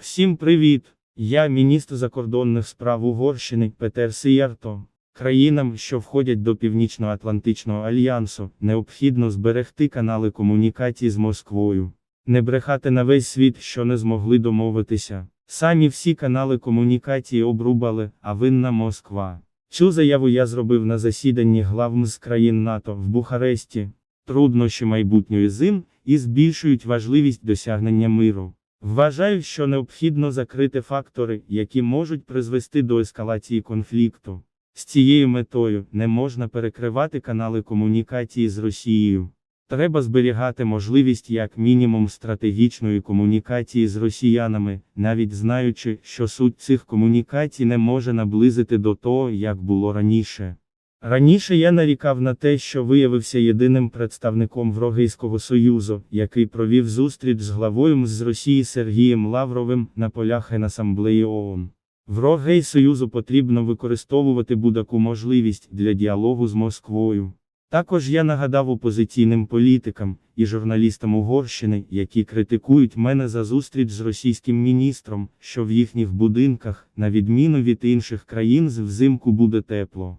Всім привіт! Я міністр закордонних справ Угорщини Петер Сіярто. Країнам, що входять до Північно-Атлантичного альянсу, необхідно зберегти канали комунікації з Москвою. Не брехати на весь світ, що не змогли домовитися. Самі всі канали комунікації обрубали, а винна Москва. Цю заяву я зробив на засіданні глав МЗ країн НАТО в Бухаресті. Труднощі майбутньої зим і збільшують важливість досягнення миру. Вважаю, що необхідно закрити фактори, які можуть призвести до ескалації конфлікту. З цією метою не можна перекривати канали комунікації з Росією. Треба зберігати можливість як мінімум стратегічної комунікації з росіянами, навіть знаючи, що суть цих комунікацій не може наблизити до того, як було раніше. Раніше я нарікав на те, що виявився єдиним представником Врогийського союзу, який провів зустріч з главою МЗ з Росії Сергієм Лавровим на полях Генасамблеї ООН. Врогей Союзу потрібно використовувати будь-яку можливість для діалогу з Москвою. Також я нагадав опозиційним політикам і журналістам Угорщини, які критикують мене за зустріч з російським міністром, що в їхніх будинках, на відміну від інших країн, взимку буде тепло.